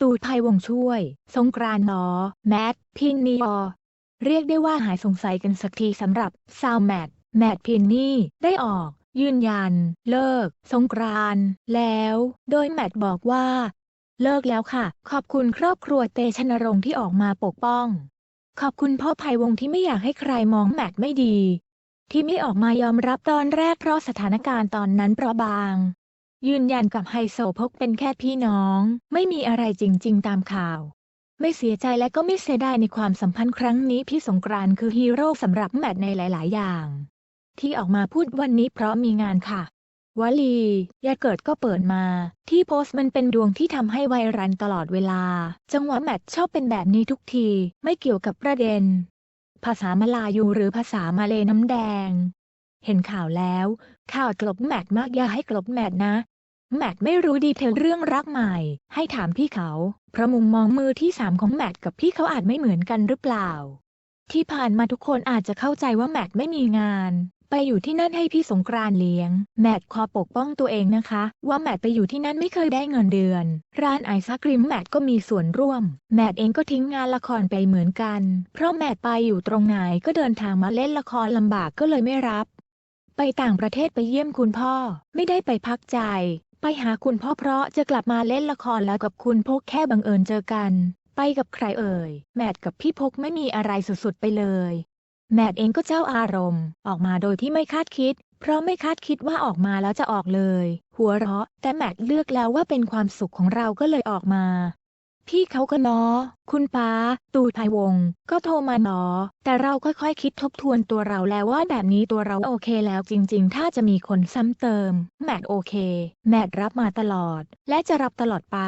ตูไทยวงช่วย สงกรานต์หนอ แมท พินนีออ เรียกได้ว่าหายสงสัยกันสักทีสำหรับซาวแมท แมทพินนี่ได้ออก ยืนยัน เลิก สงกรานแล้ว โดยแมทบอกว่า เลิกแล้วค่ะ ขอบคุณครอบครัวเตชนรงค์ที่ออกมาปกป้อง ขอบคุณพ่อภัยวงที่ไม่อยากให้ใครมองแมทไม่ดี ที่ไม่ออกมายอมรับตอนแรกเพราะสถานการณ์ตอนนั้นเปราะบาง ยืนยันกับไฮโซพกเป็นแค่พี่น้อง ไม่มีอะไรจริง ๆ ตามข่าว ไม่เสียใจและก็ไม่เสียดายในความสัมพันธ์ครั้งนี้พี่สงกรานต์คือฮีโร่สำหรับแมทในหลาย ๆ อย่าง ที่ออกมาพูดวันนี้เพราะมีงานค่ะวลียาเกิดก็เปิดมา ที่โพสต์มันเป็นดวงที่ทำให้ไวรันตลอดเวลา จังหวะแมทชอบเป็นแบบนี้ทุกที ไม่เกี่ยวกับประเด็น ภาษามลายูหรือภาษามาเลน้ำแดง เห็นข่าวแล้ว ข่าวกลบแมทมากอย่าให้กลบแมทนะ แมทไม่รู้ดีเทลเรื่องรักใหม่ ให้ถามพี่เขา เพราะมุมมองมือที่สามของแมทกับพี่เขาอาจไม่เหมือนกันหรือเปล่า ที่ผ่านมาทุกคนอาจจะเข้าใจว่าแมทไม่มีงาน ไปอยู่ที่นั่นให้พี่สงกรานเลี้ยง แมทขอปกป้องตัวเองนะคะ ว่าแมทไปอยู่ที่นั่นไม่เคยได้เงินเดือน ร้านไอศกรีมแมทก็มีส่วนร่วม แมทเองก็ทิ้งงานละครไปเหมือนกัน เพราะแมทไปอยู่ตรงไหนก็เดินทางมาเล่นละครลำบากก็เลยไม่รับไปต่างประเทศไปเยี่ยมคุณพ่อ ไม่ได้ไปพักใจ ไปหาคุณพ่อเพราะจะกลับมาเล่นละครแล้วกับคุณพกแค่บังเอิญเจอกัน ไปกับใครเอ่ย แมทกับพี่พกไม่มีอะไรสุดๆไปเลย แมทเองก็เจ้าอารมณ์ ออกมาโดยที่ไม่คาดคิด เพราะไม่คาดคิดว่าออกมาแล้วจะออกเลย หัวเราะ แต่แมทเลือกแล้วว่าเป็นความสุขของเราก็เลยออกมา พี่เขาก็ล้อ คุณป้า ตูไทยวง ก็โทรมาหนอ แต่เราค่อยๆคคิดทบทวนตัวเราแล้วว่าแบบนี้ตัวเราโอเคแล้วจริงๆ ถ้าจะมีคนซ้ำเติม แมทโอเค แมทรับมาตลอด และจะรับตลอดไป